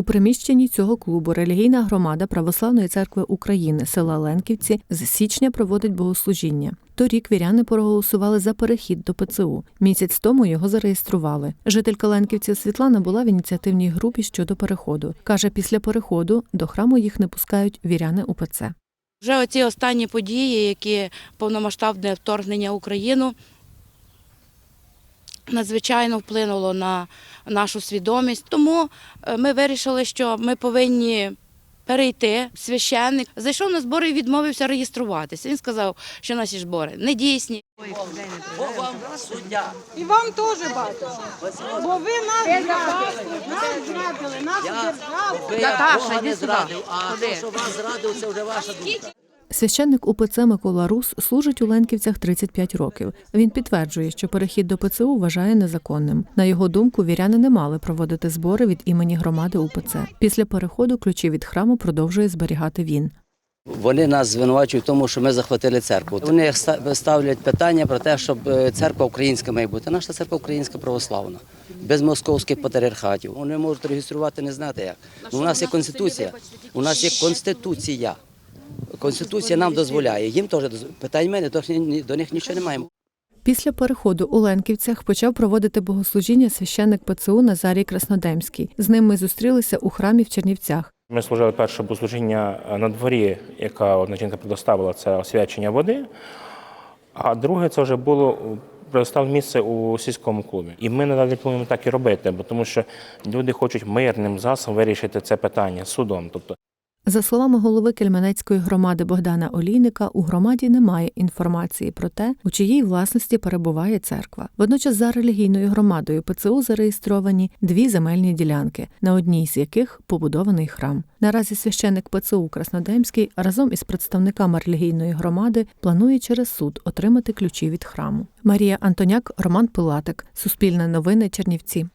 У приміщенні цього клубу релігійна громада Православної церкви України села Ленківці з січня проводить богослужіння. Торік віряни проголосували за перехід до ПЦУ. Місяць тому його зареєстрували. Жителька Ленківців Світлана була в ініціативній групі щодо переходу. каже, після переходу до храму їх не пускають віряни УПЦ. Вже оці останні події, які повномасштабне вторгнення в Україну, надзвичайно вплинуло на нашу свідомість. Тому е, ми вирішили, що ми повинні перейти. Священник зайшов на збори і відмовився реєструватися. Він сказав, що наші збори недійсні. І вам теж батюшка. Бо ви нас зрадили, нас зрадили, нашу державу. Наташа, йди не сюди. зрадив, а то, що вас зрадив, це вже ваша думка. Священник УПЦ Микола Рус служить у Ленківцях 35 років. Він підтверджує, що перехід до ПЦУ вважає незаконним. На його думку, віряни не мали проводити збори від імені громади УПЦ. Після переходу ключі від храму продовжує зберігати він. Вони нас звинувачують в тому, що ми захватили церкву. Вони ставлять питання про те, щоб е, церква українська має бути. Наша церква українська православна, без московських патріархатів. Вони можуть реєструвати, не знати як. Ну, у нас є конституція. У нас є конституція. Конституція нам дозволяє. Їм теж питань мене, до них- до них нічого немає. Після переходу у Ленківцях почав проводити богослужіння священник ПЦУ Назарій Краснодемський. З ним ми зустрілися у храмі в Чернівцях. Ми служили перше богослужіння на дворі, яка одна жінка предоставила це освячення води. А друге це вже було предоставлено місце у сільському клубі. І ми надалі плануємо так і робити, бо тому що люди хочуть мирним засобом вирішити це питання судом. Тобто За словами голови Кельменецької громади Богдана Олійника, у громаді немає інформації про те, у чиїй власності перебуває церква. Водночас за релігійною громадою ПЦУ зареєстровані дві земельні ділянки, на одній з яких побудований храм. Наразі священник ПЦУ Краснодемський разом із представниками релігійної громади планує через суд отримати ключі від храму. Марія Антоняк, Роман Пилатик, Суспільне новини, Чернівці.